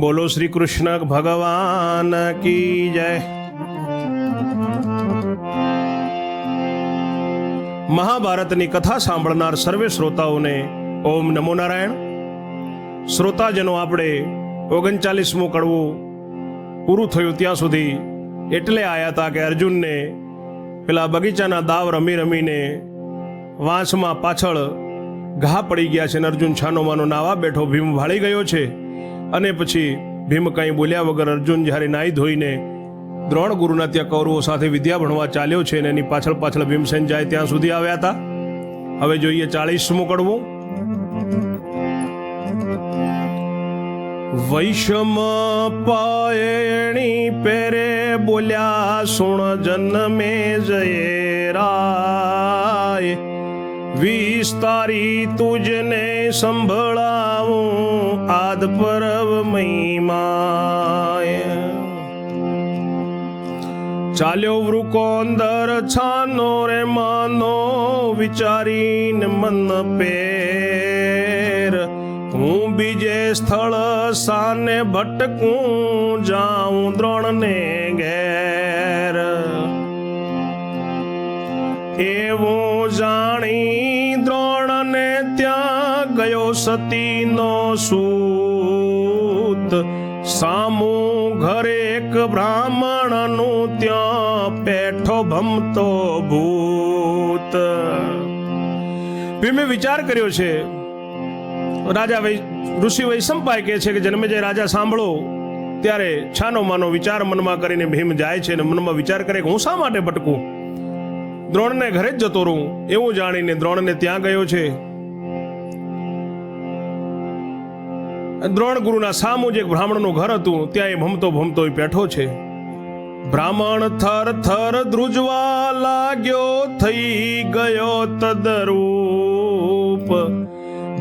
બોલો શ્રી કૃષ્ણ ભગવાન કી જય. મહાભારતની કથા સાંભળનાર સર્વે શ્રોતાઓને ઓમ નમો નારાયણ. શ્રોતાજનો આપણે ઓગણચાલીસમું કડવું પૂરું થયું ત્યાં સુધી એટલે આવ્યા હતા કે અર્જુનને પેલા બગીચાના દાવ રમી રમીને વાંસમાં પાછળ ઘા પડી ગયા છે અને અર્જુન છાનોમાનો નાવા બેઠો ભીમ ભાળી ગયો છે. અને પછી ભીમ કંઈ બોલ્યા વગર અર્જુન જ્યારે નાહી ધોઈને દ્રોણ ગુરુના ત્યાં કૌરવો સાથે વિદ્યા ભણવા ચાલ્યો છે અને એની પાછળ પાછળ ભીમસેન જાય ત્યાં સુધી આવ્યા હતા. હવે જોઈએ ચાળીસમું કડવું. વૈષમ પાયણી પેરે બોલ્યા, સુણ જન્મે જયે રાય. વિસ્તારી તુજને સંભળાવું, આદ પરવ મહિમાય ચાલ્યો વૃકોંદર છાનો રે માનો, વિચારીને મન પેર. હું બીજે સ્થળ સાને ભટકું, જાઉં દ્રોણને ઘેર. એવું જાણી સતીનો સૂત સામું ઘરે એક બ્રાહ્મણનું ત્યાં પેઠો ભમતો ભૂત. ભીમે વિચાર કર્યો છે, રાજા ઋષિ વૈશંપાય કહે છે કે જન્મે જે રાજા સાંભળો, ત્યારે છાનો માનો વિચાર મનમાં કરીને ભીમ જાય છે અને મનમાં વિચાર કરે કે હું શા માટે ભટકું? દ્રોણને ઘરે જ જતો રહું, એવું જાણીને દ્રોણને ત્યાં ગયો છે. દ્રોણ ગુરુના સામુ જે બ્રાહ્મણનું ઘર હતું ત્યાં એ ભમતો ભમતો બેઠો છે. બ્રાહ્મણ થર થર ધ્રુજવા લાગ્યો, થઈ ગયો તદરૂપ.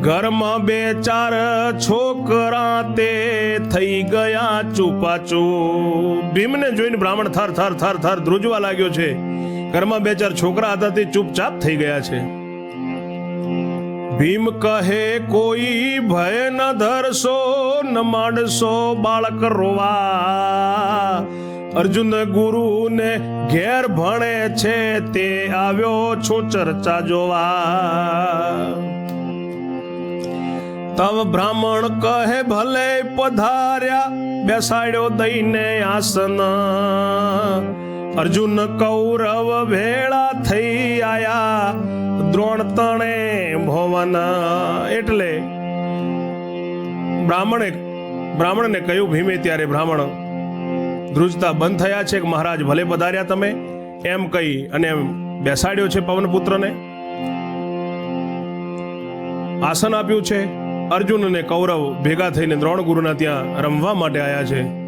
ઘરમાં બે ચાર છોકરા તે થઈ ગયા ચૂપાચૂપ. ભીમને જોઈને બ્રાહ્મણ થર થર થર થર ધ્રુજવા લાગ્યો છે. ઘરમાં બે ચાર છોકરા હતા તે ચૂપચાપ થઈ ગયા છે. ભીમ કહે, કોઈ ભય ન ધરશો, ન માંડશો બાળક રોવા. અર્જુન ગુરુને ઘેર ભણે છે, તે આવ્યો છો ચર્ચા જોવા. તવ બ્રાહ્મણ કહે, ભલે પધાર્યા, બેસાડ્યો દઈને આસન. અર્જુન કૌરવ ભેળા થઈ આયા દ્રોણ તણે ભવન. એટલે બ્રાહ્મણે, બ્રાહ્મણને કહ્યું ભીમે ત્યારે બ્રાહ્મણ? ધ્રુજતા બંધ થયા છે કે મહારાજ ભલે પધાર્યા તમે? એમ કહી અને એમ બેસાડ્યો છે પવનપુત્રને આસન આપ્યું છે. અર્જુન અને કૌરવ ભેગા થઈને દ્રોણ ગુરુના ત્યાં રમવા માટે આવ્યા છે.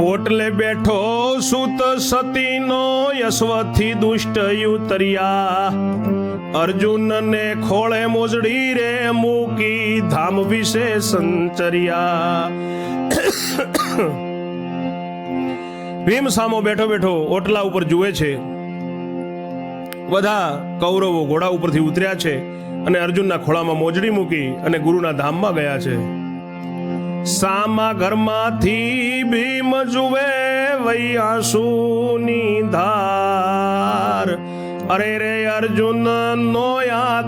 ઓટલે બેઠો સુત સતીનો યશવથી દુષ્ટ યુતરિયા અર્જુનને ખોળે મોજડી રે મૂકી ધામ વિશે સંચર્યા. ભીમ સામો બેઠો બેઠો ઓટલા ઉપર જુએ છે. બધા કૌરવો ઘોડા ઉપરથી ઉતર્યા છે અને અર્જુનના ખોળામાં મોજડી મૂકી અને ગુરુના ધામમાં ગયા છે. સામા ઘરમાંથી ભીમ જુએ વૈ આંસુની ધાર. અરે રે અર્જુન નો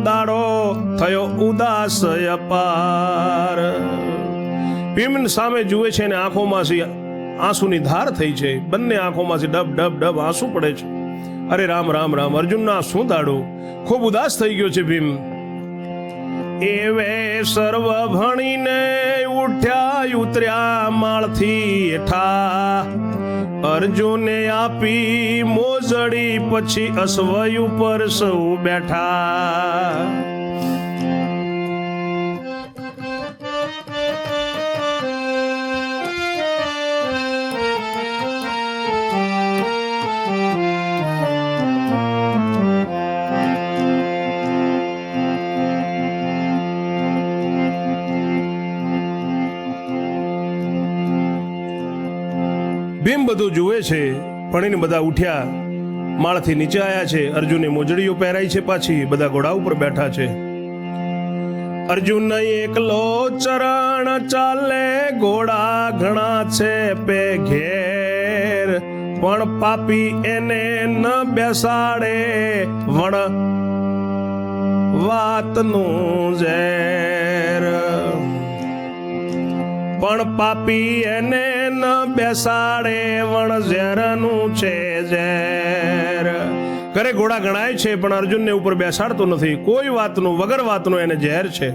દાડો થયો ઉદાસ અપાર. ભીમ સામે જુએ છે ને આંખોમાંથી આંસુની ધાર થઈ છે. બંને આંખોમાંથી ડબ ડબ ડબ આંસુ પડે છે. અરે રામ રામ રામ, અર્જુનના શું દાડો? ખૂબ ઉદાસ થઈ ગયો છે ભીમ. એવે સર્વ ભણીને ઉઠ્યા ઉતર્યા માળથી હેઠા. અર્જુને આપી મોજડી પછી અશ્વય ઉપર સૌ બેઠા. ભીમ બધું જુએ છે ભણીને બધા ઉઠ્યા. માળથી નીચે આવ્યા છે અર્જુને મોજડીઓ પહેરાઈ છે પાછી, બધા ઘોડા ઉપર બેઠા છે. અર્જુન એકલો ચરણ ચાલે, ઘોડા ઘણા છે પે ઘેર પણ પાપી એને ન બેસાડે, વણ વાતનું ઝેર. પણ પાપી એને ન બેસાડે વણ ઝેરનું છે ઝેર. ઘરે ઘોડા ગણાય છે, પણ અર્જુનને ઉપર બેસાડતો નથી. કોઈ વાતનું, વગર વાતનું એને ઝેર છે.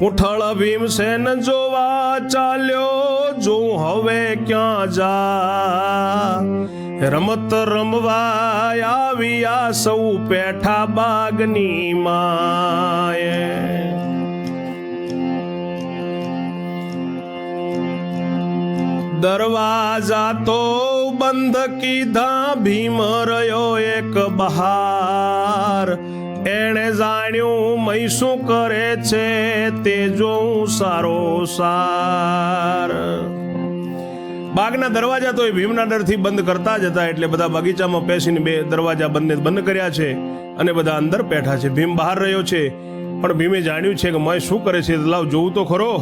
ઉઠળ ભીમસેન જોવા ચાલ્યો, જોઉં હવે ક્યાં જા? રમત રમવા આવ્યા સૌ પેઠા બાગની માએ. દરવાજા તો બંધ કીધા, ભીમ રહ્યો એક બહાર. એણે જાણ્યું મય શું કરે છે તે જોઉં સારો સાર. બાગના દરવાજા તો એ ભીમના ડરથી બંધ કરતા જ હતા, એટલે બધા બગીચામાં પેસીને બે દરવાજા બંને બંધ કર્યા છે અને બધા અંદર બેઠા છે. ભીમ બહાર રહ્યો છે, પણ ભીમે જાણ્યું છે કે મય શું કરે છે લાવ જોવું તો ખરો.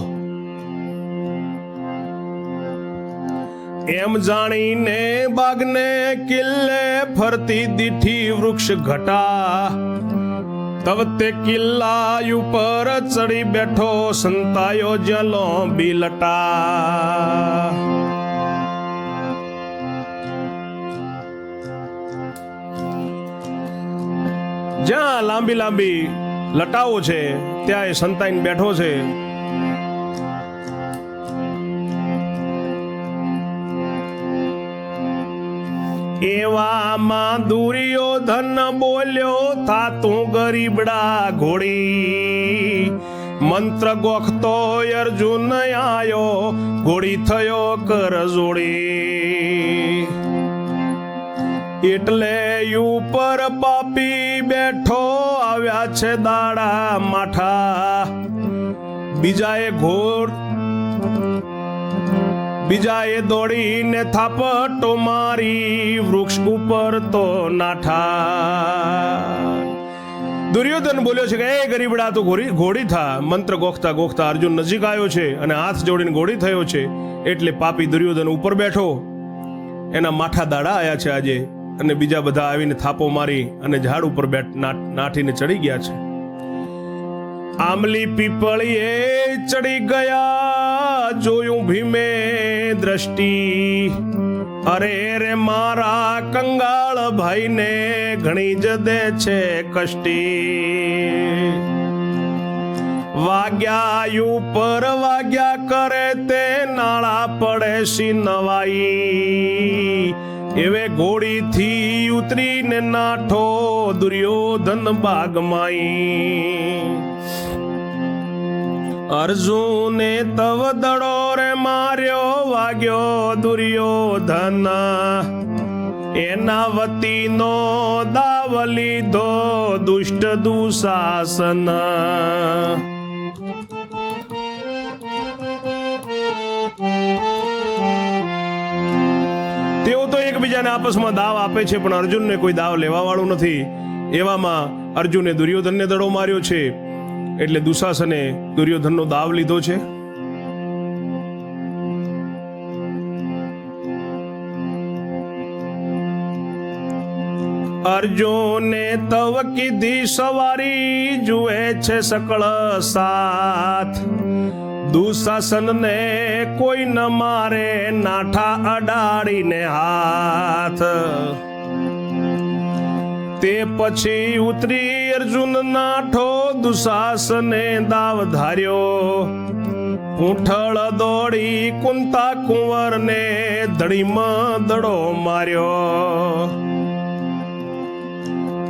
એમ જાણીને બાગને કિલ્લે ફરતી દીઠી વૃક્ષ ઘટા. તવ તે કિલ્લા ઉપર ચડી બેઠો સંતાયો જલો બિલટા. જ્યાં લાંબી લાંબી લટાઓ છે ત્યાં એ સંતાઈને બેઠો છે. એવામાં દુર્યોધન બોલ્યો થાતું ગરીબડા ઘોડી. મંત્ર ગોખતો અર્જુન આયો, ઘોડી થયો કર જોડી. એટલે ઉપર પાપી બેઠો આવ્યા છે દાડા માઠા. બીજાએ ઘોર બીજાએ દોડીને થાપટો મારી, વૃક્ષ ઉપર તો નાઠા. દુર્યોધન બોલ્યો છે કે, એ ગરીબડા, તો ઘોડી ઘોડી થા. મંત્ર ગોખતા ગોખતા અર્જુન નજીક આવ્યો છે અને હાથ જોડીને ઘોડી થયો છે. એટલે પાપી દુર્યોધન ઉપર બેઠો. એના માઠા દાડા આયા છે આજે અને બીજા બધા આવીને થાપો મારી અને ઝાડ ઉપર બેઠ નાઠીને ચડી ગયા છે. આમલી પીપળીએ ચડી ગયા. જોયું ભીમે દ્રષ્ટિ. અરે રે મારા કંગાળ ભાઈને ઘણી જ દે છે કષ્ટી. વાગ્યા ઉપર વાગ્યા કરે તે નાળા પડે સી નવાઈ એવે ઘોડીથી ઉતરીને નાઠો દુર્યોધન બાગમાઈ. અર્જુને તવ દડો રે માર્યો, વાગ્યો દુર્યોધન. એના વતીનો દાવ લીધો દુષ્ટ દુશાસન. તેઓ તો એકબીજાને આપસમાં દાવ આપે છે, પણ અર્જુનને કોઈ દાવ લેવા વાળું નથી. એવામાં અર્જુને દુર્યોધનને દડો માર્યો છે. એટલે દુશાસને દુર્યોધનનો દાવ લીધો છે. અર્જુને તવ કીધી સવારી જુએ છે સકળ સાથ. દુશાસનને કોઈ ન મારે નાઠા અડાડીને હાથ. તે પછી ઉતરી અર્જુન નાઠો દુશાસને દાવ ધાર્યો. ઉઠળ દોડી કુંતા કુંવરને ધડીમાં દડો માર્યો.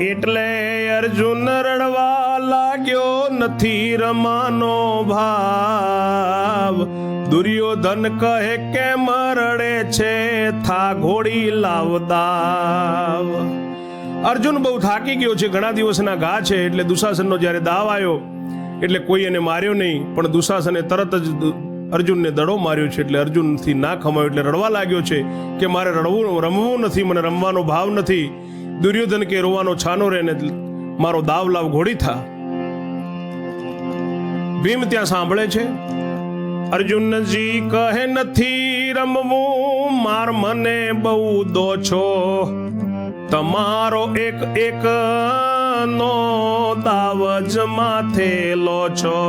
એટલે અર્જુન રડવા લાગ્યો નથી રમાનો ભાવ. દુર્યોધન કહે, કેમ રડે છે? થા ઘોડી લાવદાવ અર્જુન બહુ થાકી ગયો છે, ઘણા દિવસના ઘા છે, એટલે દુશાસનનો જ્યારે દાવ આવ્યો એટલે કોઈ એને માર્યો નહીં, પણ દુશાસને તરત જ અર્જુનને દડો માર્યો છે, એટલે અર્જુનથી ના ખમાયો, એટલે રડવા લાગ્યો છે કે મારે રડવું, રમવું નથી, મને રમવાનો ભાવ નથી, દુર્યોધન કે રોવાનો છાનો રહે ને મારો દાવ લાવ ઘોડી થા. ભીમ ત્યાં સાંભળે છે, અર્જુનજી કહે નથી રમવું, માર મને બહુ દો છો. તમારો એક એક નો દાવજ માથે લો છો.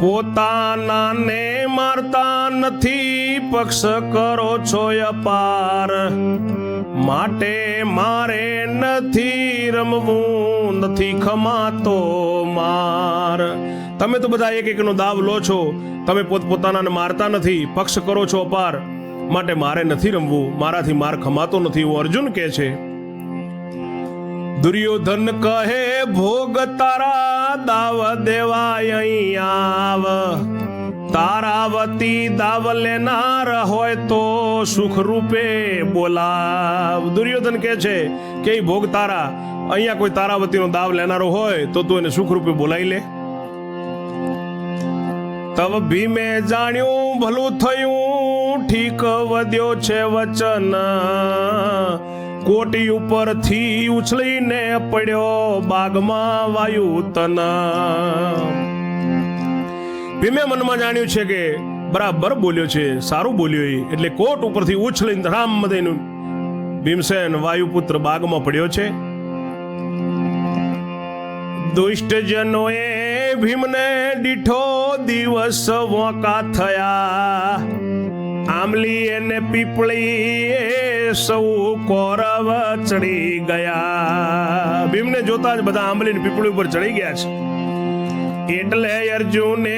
પોતાના ને મારતા નથી પક્ષ કરો છો અપાર. માટે મારે નથી રમવું, નથી ખમાતો માર. તમે તો બધા એક એકનો દાવ લો છો. તમે પોતપોતાનાને મારતા નથી, પક્ષ કરો છો અપાર. માટે મારે નથી રમવું, મારાથી માર ખમાતો નથી. એવું અર્જુન કહે છે, દુર્યોધન કહે, ભોગ તારા દાવ દેવાય આવ. તારાવતી દાવ લેનાર હોય તો સુખ રૂપે બોલાવ. દુર્યોધન કહે છે કે ભોગ તારા, અહીંયા કોઈ તારાવતીનો દાવ લેનારો હોય તો તું એને સુખ રૂપે બોલાવી લે. તવ ભીમે જાણ્યું, ભલું થયું, ઠીક વધ્યો છે વચન. કોટી ઉપરથી ઉછળીને પડ્યો બાગમાં વાયુ તન ભીમે મનમાં જાણ્યું છે કે બરાબર બોલ્યો છે, સારું બોલ્યો એ, એટલે કોટ ઉપરથી ઉછળીને ધડામ દઈને ભીમસેન વાયુપુત્ર બાગમાં પડ્યો છે. દુષ્ટજનોએ ભીમને દીઠો દિવસ વોકા થયા? આમલી અને પીપળી સૌ કોરવ ચડી ગયા. ભીમને જોતા જ બધા આંબલી ને પીપળી ઉપર ચડી ગયા છે. એટલે અર્જુને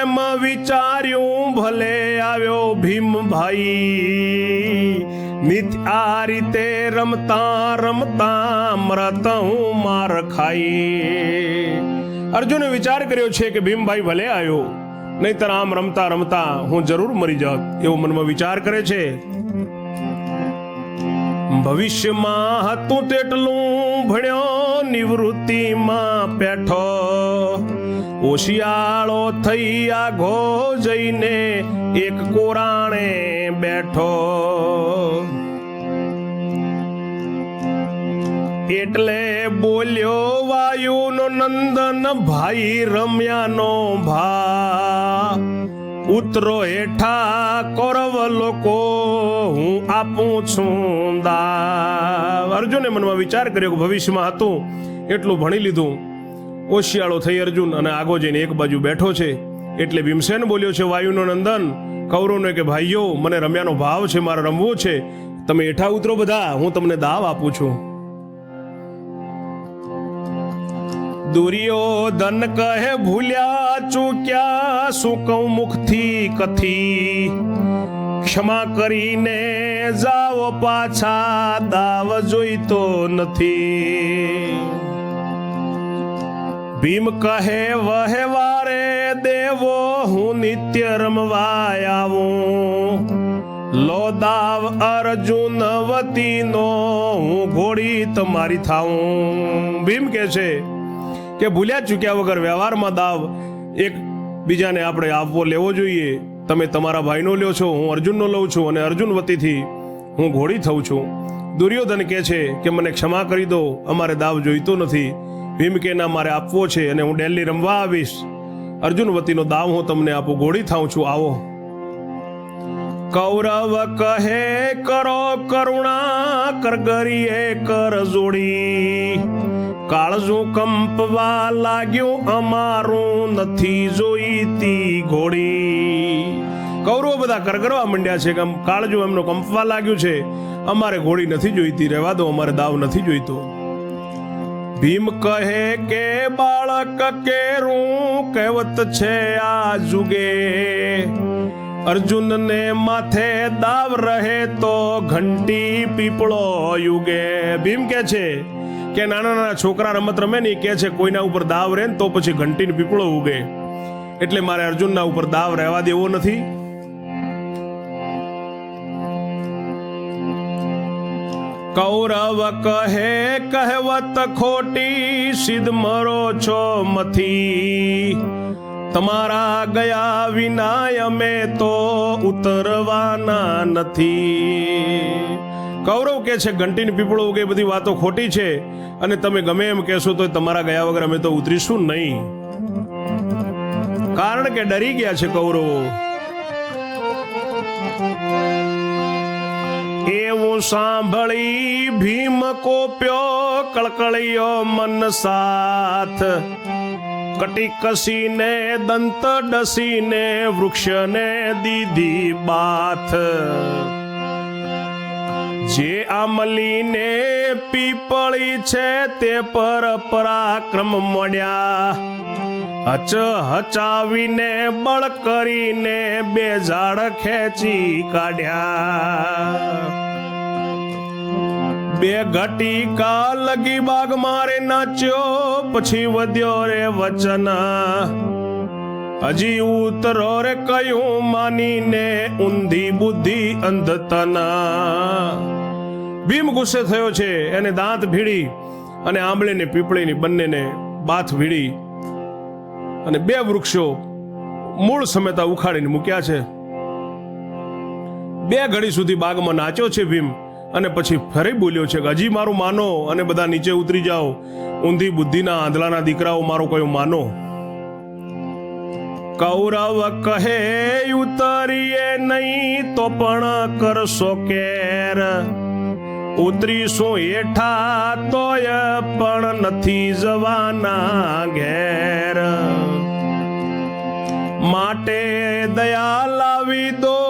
એમ વિચાર્યું, ભલે આવ્યો ભીમ ભાઈ, નિત આ રીતે રમતા રમતા મરત હું માર ખાઈ. અર્જુને વિચાર કર્યો છે કે ભીમભાઈ ભલે આવ્યો નહીતર આમ રમતા રમતા હું જરૂર મરી જાત, એવો મનમાં વિચાર કરે છે. ભવિષ્યમાં હતું તેટલું ભણ્યો, નિવૃત્તિમાં બેઠો ઓશિયાળો થઈ આઘો જઈને એક કોરાણે બેઠો. એટલે બોલ્યો, વાયુનો નંદન ભાઈ રમ્યાનો ભા. ઉતરો હેઠા કૌરવ લોકો, હું આપું છું દા અર્જુને મનમાં વિચાર કર્યો કે ભવિષ્યમાં હતું, એટલું ભણી લીધું. ઓશિયાળો થઈ અર્જુન અને આગો જઈને એક બાજુ બેઠો છે. એટલે ભીમસેન બોલ્યો છે, વાયુનો નંદન, કૌરવને કે ભાઈઓ, મને રમ્યાનો ભાવ છે, મારે રમવું છે. તમે હેઠા ઉતરો બધા, હું તમને દાવ આપું છું. દુર્યોધન કહે, ભૂલ્યા ચૂક્યા, શું કહું મુખથી કથી? ક્ષમા કરીને જાઓ પાછા, દાવ જોઈતો નથી. ભીમ કહે વહેવારે દેવો, હું નિત્ય રમવા આવું. લો દાવ અર્જુન વતીનો, હું ઘોડી તમારી થાઉં. ભીમ કે છે કે ભૂલ્યા ચૂક્યા વગર વ્યવહારમાં દાવ. એક બીજાને આપણે આપવો લેવો જોઈએ. તમે તમારા ભાઈનો લ્યો છો, હું અર્જુનનો લઉં છું અને અર્જુન વતીથી હું ઘોડી થઉં છું. દુર્યોધન કહે છે કે મને ક્ષમા કરી દો, અમારે દાવ જોઈતો નથી. ભીમ કે ના, મારે આપવો છે અને હું દિલ્હી રમવા આવીશ. અર્જુન વતીનો દાવ, હું તમને આપું, ઘોડી થાઉં છું, આવો. કૌરવ કહે, કરો કરુણા, કરગરીએ કર જોડી. કાળજું કંપવા લાગ્યું અમારું, નથી જોઈતી ઘોડી. કૌરવો બધા કરગરવા માંડ્યા છે કે કાળજું એમનો કંપવા લાગ્યું છે. અમારે ઘોડી નથી જોઈતી, રહેવા દો, અમારે દાવ નથી જોઈતો. ભીમ કહે કે, બાળક કેરું કહેવત છે આ જુગે. અર્જુનને માથે દાવ રહે તો ઘંટી પીપળો યુગે. ભીમ કે છે કે નાના નાના છોકરા રમત રમે ને કે છે, કોઈના ઉપર દાવ રહે તો પછી ઘંટીને પીપળો ઉગે. એટલે મારે અર્જુનના ઉપર દાવ રહેવા દેવો નથી. કૌરવ કહે, કહેવત ખોટી સિદ્ધ મરો છો મથી. તમારા ગયા વિના અમે તો ઉતરવાના નથી. કૌરવ કે છે, ઘંટીની પીપળો ઉગે બધી વાતો ખોટી છે. અને તમે ગમે એમ કહેશો તો તમારા ગયા વગર અમે તો ઉતરીશું નહીં. કારણ કે ડરી ગયા છે કૌરવો. એવું સાંભળી ભીમ કોપ્યો કળકળિયો મન સાથ. કટી કસીને દંત ડસીને વૃક્ષને દીધી બાથ. જે આમલીને પીપળી છે તે પર પરાક્રમ મળ્યા. હચ હચાવીને બળ કરીને બે ઝાડ ખેંચી કાઢ્યા. બે ઘટીકા લગી બાગ મારે નાચ્યો, પછી વધ્યો રે વચન. હજી ઉતરો રે કયું માનીને ઊંધી બુદ્ધિ અંધતના. ભીમ ગુસ્સે થયો છે, એને દાંત ભીડી અને આંબળીને પીપળીની બંનેને બાથ ભીડી અને બે વૃક્ષો મૂળ સમેતા ઉખાડીને મૂક્યા છે. બે ઘડી સુધી બાગમાં નાચ્યો છે ભીમ. અને પછી ફરી બોલ્યો છે કે હજી મારું માનો અને બધા નીચે ઉતરી જાઓ. ઊંધી બુદ્ધિના આંધળાના દીકરાઓ મારો કયો માનો? કૌરવ કહે, ઉતરીએ નહીં તો પણ કરશો કેર. ઉતરીશું હેઠા તોય પણ નથી જવાના ઘેર. માટે દયા લાવી દો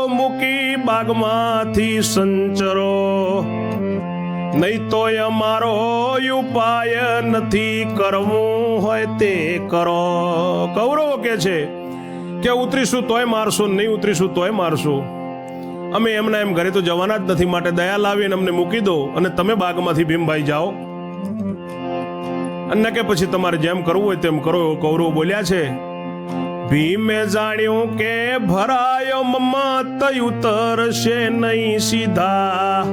બાગમાંથી સંચરો. નહીં તો અમારો ઉપાય નથી કરવું હોય તે કરો. કૌરવો કે છે કે ઉતરીશું તોય મારશું, નહીં ઉતરીશું તોય મારશું. અમે એમના એમ ઘરે તો જવાના જ નથી, માટે દયા લાવીને અમને મૂકી દો અને તમે બાગમાંથી ભીમભાઈ જાઓ. અને કે પછી તમારે જેમ કરવું હોય તેમ કરો કૌરવો બોલ્યા છે. ભીમે જાણ્યું કે ભરાયો મમત ઉતરશે નહીં સીધા.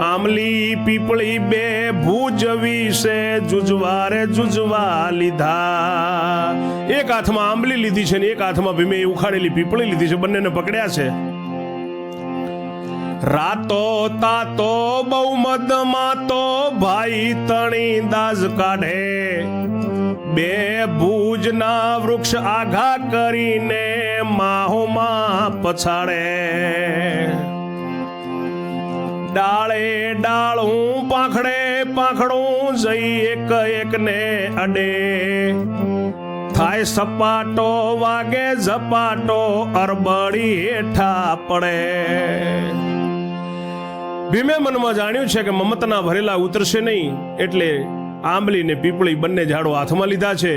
આમલી પીપળી બે ભુજ વિશે જુજવારે જુજવા લીધા. એક હાથમાં આંબલી લીધી છે ને એક હાથમાં ભીમે ઉખાડેલી પીપળી લીધી છે, બંનેને પકડ્યા છે. રાતો તાતો બહુ મદમાં તો ભાઈ તણી દાસ કાઢે. બે ભુજના વૃક્ષ આઘા કરીને માહોમાં પછાડે. ડાળે ડાળું પાંખડે પાંખડું જઈ એક એકને અડે. થાય સપાટો વાગે ઝપાટો અરબડી હેઠા પડે. ભીમે મનમાં જાણ્યું છે કે મમતના ભરેલા ઉતરશે નહીં, એટલે આંબલી ને પીપળી બંને ઝાડો હાથમાં લીધા છે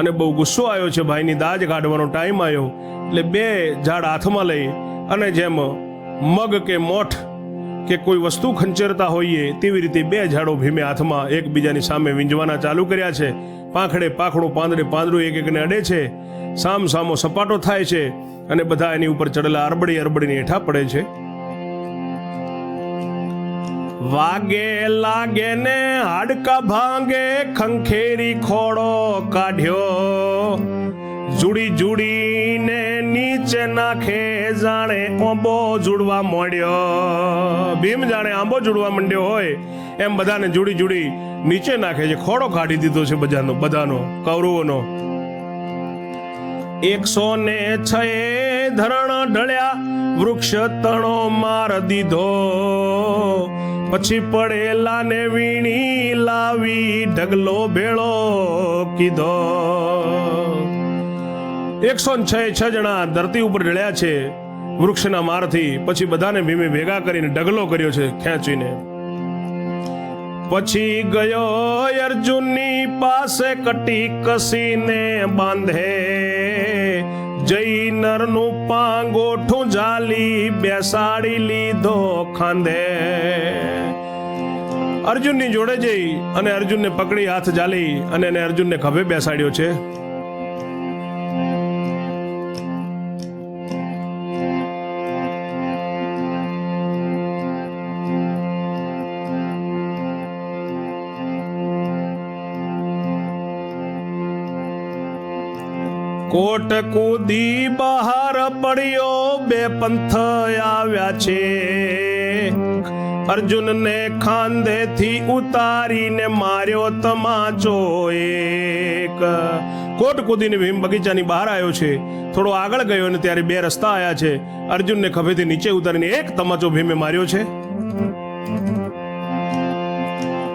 અને બહુ ગુસ્સો આવ્યો છે ભાઈની દાજ કાઢવાનો ટાઈમ આવ્યો, એટલે બે ઝાડ હાથમાં લઈ અને જેમ મગ કે મોઠ કે કોઈ વસ્તુ ખંચરતા હોઈએ, તેવી રીતે બે ઝાડો ભીમે હાથમાં એકબીજાની સામે વીંજવાના ચાલુ કર્યા છે. પાંખડે પાંખડું, પાંદડે પાંદડું એક એકને અડે છે. સામ સામો સપાટો થાય છે અને બધા એની ઉપર ચડેલા અરબડી અરબડીને હેઠા પડે છે. વાગે લાગે ને હાડકા ભાંગે, ખંખેરી ખોડો કાઢ્યો. જુડી જુડીને નીચે નાખે જાણે આંબો જુડવા માંડ્યો. ભીમ જાણે આંબો જુડવા માંડ્યો હોય, એમ બધાને જુડી જુડી નીચે નાખે છે ખોડો કાઢી દીધો છે બધાનો બધાનો, કૌરવોનો. એકસો ને છ ધરણ ઢળ્યા, વૃક્ષ તણો માર દીધો. પછી પડેલા ને વીણી લાવી ઢગલો ભેળો કીધો. એકસો છ છ જણા ધરતી ઉપર ઢળ્યા છે વૃક્ષના મારથી. પછી બધાને ભીમે ભેગા કરીને ઢગલો કર્યો છે ખેંચીને. પછી ગયો અર્જુનની પાસે કટી કસીને બાંધે. જઈ નરનું પાંગોઠું જાલી બેસાડી લીધો ખાંધે. અર્જુનની જોડે જઈ અને અર્જુનને પકડી હાથ જાલી અને એને અર્જુનને ખભે બેસાડ્યો છે. કોટ કૂદી બહાર પડ્યો, બે પંથ આવ્યા છે. અર્જુનને ખાંદેથી ઉતારીને માર્યો તમાચો એક. કોટ કૂદીને ભીમ બગીચાની બહાર આવ્યો છે. થોડો આગળ ગયો ને ત્યારે બે રસ્તા આવ્યા છે. અર્જુનને ખભેથી નીચે ઉતારીને એક તમાચો ભીમે માર્યો છે.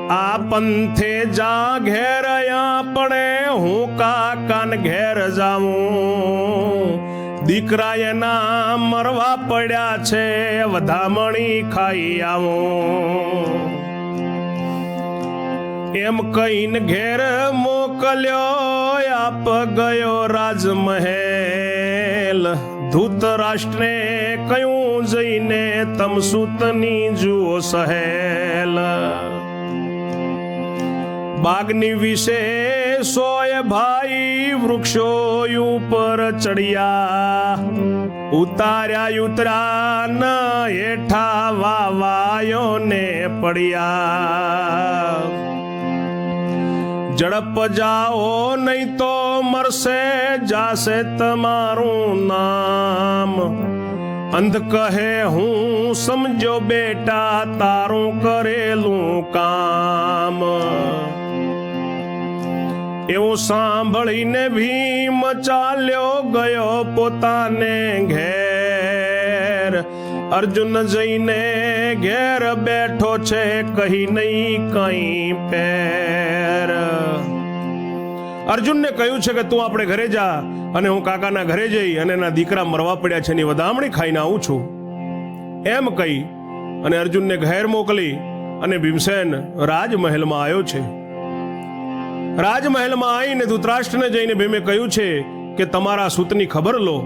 આ પંથે જા ઘેર પડે હું કાકાન ઘેર જાઉં. દીકરા એના મરવા પડ્યા છે વધામણી ખાઈ આવો. એમ કહીને ઘેર મોકલ્યો, આપ ગયો રાજમહેલ. ધૂતરાષ્ટ્રને કયું જઈને તમ સુતની જુઓ સહેલ. બાગની વિશે સોય ભાઈ વૃક્ષો ઉપર ચડ્યા. ઉતાર્યા ઉતરા ન હેઠા વાવાયો ને પડ્યા. ઝડપ જાઓ નહીં તો મરશે, જાશે તમારું નામ. અંધ કહે, હું સમજો બેટા, તારું કરેલું કામ. એવું સાંભળીને ભીમ ચાલ્યો ગયો પોતાને ઘેર. અર્જુન જઈને ઘેર બેઠો છે, કહી નહીં કઈ પેર અર્જુનને કહ્યું છે કે તું આપણે ઘરે જા અને હું કાકાના ઘરે જઈ અને એના દીકરા મરવા પડ્યા છે એની વધામણી ખાઈને આવું છું. એમ કહી અને અર્જુનને ઘેર મોકલી અને ભીમસેન રાજમહેલમાં આવ્યો છે. રાજમહેલમાં આવીને ધૃતરાષ્ટ્રને જઈને ભીમે કહ્યું છે કે તમારા સૂતની ખબર લો.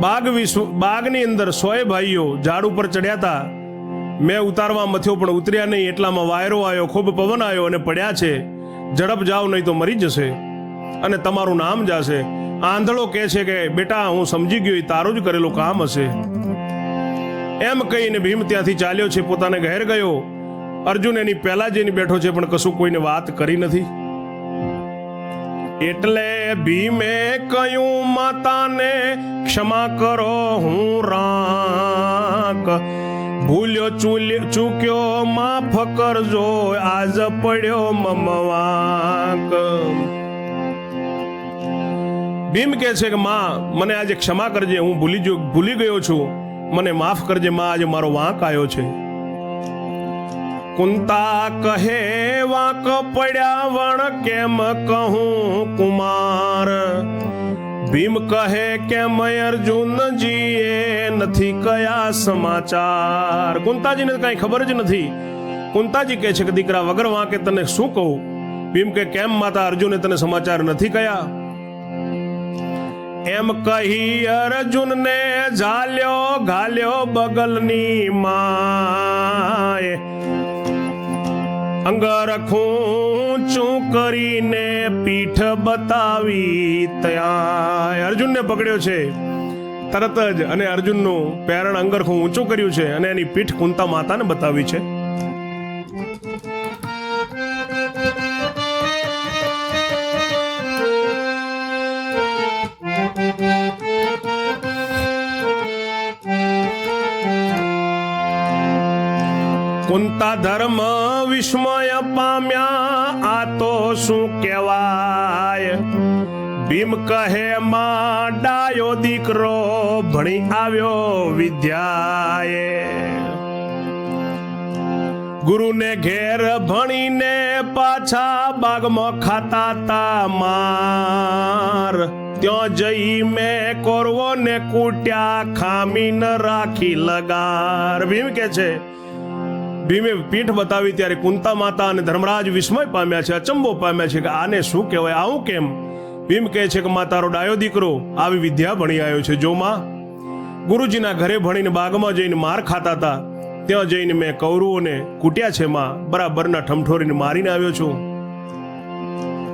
બાગ વિશ્વ બાગની અંદર સોય ભાઈઓ ઝાડ ઉપર ચડ્યા હતા મેં ઉતારવા મથ્યો પણ ઉતર્યા નહીં, એટલામાં વાયરો આવ્યો ખૂબ પવન આવ્યો અને પડ્યા છે. ઝડપ જાઓ નહીં તો મરી જશે. અને તમારું નામ જાશે. આંધળો કહે છે કે, બેટા, હું સમજી ગયો એ તારું જ કરેલું કામ હશે. એમ કહીને ભીમ ત્યાંથી ચાલ્યો છે, પોતાને ઘેર ગયો. અર્જુન એની પહેલા જઈને બેઠો છે, પણ કશું કોઈને વાત કરી નથી. એટલે ભીમે કહ્યું, માતાને ક્ષમા કરો, હું રાક ભૂલ્યો ચૂક્યો, માફ કરજો, આજ પડ્યો મમવાક ભીમ કહે છે કે, માં, મને આજે ક્ષમા કરજે, હું ભૂલી ભૂલી ગયો છું. મને માફ કરજે, માં, આજે મારો વાંક આવ્યો છે. કુંતા કહે, વાંક પડ્યા વણ કેમ કહું કુમાર? ભીમ કહે કેમ અર્જુનજીએ નથી કયા સમાચાર? કુંતાજીને કઈ ખબર જ નથી. કુંતાજી કહે છે કે, દીકરા વગર વાંકે તને શું કહું? ભીમ કે કેમ માતા અર્જુને તને સમાચાર નથી કયા? એમ કહી અર્જુનને ઝાલ્યો, ઘાલ્યો બગલની માય અંગરખું ચું કરીને પીઠ બતાવી ત્યાં અર્જુનને પકડ્યો છે. તરત જ અને અર્જુનનું પેરણ અંગરખું ઊંચું કર્યું છે અને એની પીઠ કુંતા માતાને બતાવી છે. કુંતા ધર્મ વિસ્મય પામ્યા. આ તો શું કહેવાય? ભીમ કહે, માં ડાયો દીકરો, ભણી આવ્યો વિદ્યાએ. ગુરુને ઘેર ભણીને પાછા બાગમાં ખાતા તા માર. ત્યાં જઈ મેં કોરવો ને કૂટ્યા ખામી ન રાખી લગાર. ભીમ કે છે ભીમે પીઠ બતાવી ત્યારે કુંતા માતા અને ધર્મરાજ વિસ્મય પામ્યા છે, અચંબો પામ્યા છે કે આને શું કહેવાય, આવું કેમ? ભીમ કહે છે કે મા ડાયો દીકરો, આવી વિદ્યા ભણી આવ્યો છે. જો માં, ગુરુજીના ઘરે ભણીને બાગમાં જઈને માર ખાતા હતા, ત્યાં જઈને મેં કૌરવોને કૂટ્યા છે માં, બરાબરના ઠમઠોરીને મારીને આવ્યો છું.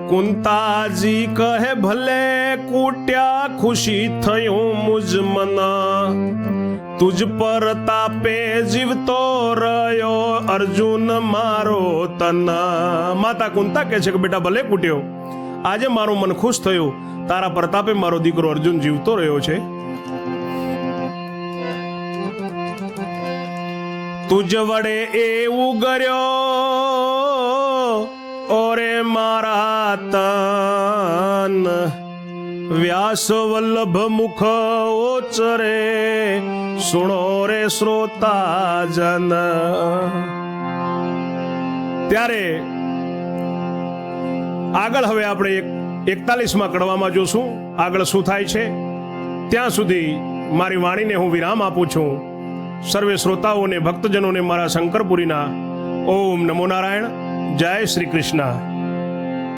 કુંતાજી કહે, ભલે કૂટ્યા ખુશી થયું મુજ મના. તુજ પર તાપે જીવતો રહ્યો. અર્જુન મારો તના. માતા કુંતા કહે છે કે બેટા ભલે કૂટ્યો. આજે મારું મન ખુશ થયું. તારા પ્રતાપે મારો દીકરો અર્જુન જીવતો રહ્યો છે. તુજ વડે એવું કર્યો ઓરે મારા તન. વ્યાસ વલ્લભ મુખ ઓચરે, સુણો રે શ્રોતા જન ત્યારે આગળ હવે આપણે એક એકતાલીસમાં કડવામાં જોશું, આગળ શું થાય છે. ત્યાં સુધી મારી વાણીને હું વિરામ આપું છું. સર્વે શ્રોતાઓને, ભક્તજનોને મારા શંકરપુરીના ઓમ નમો નારાયણ, જય શ્રી કૃષ્ણ.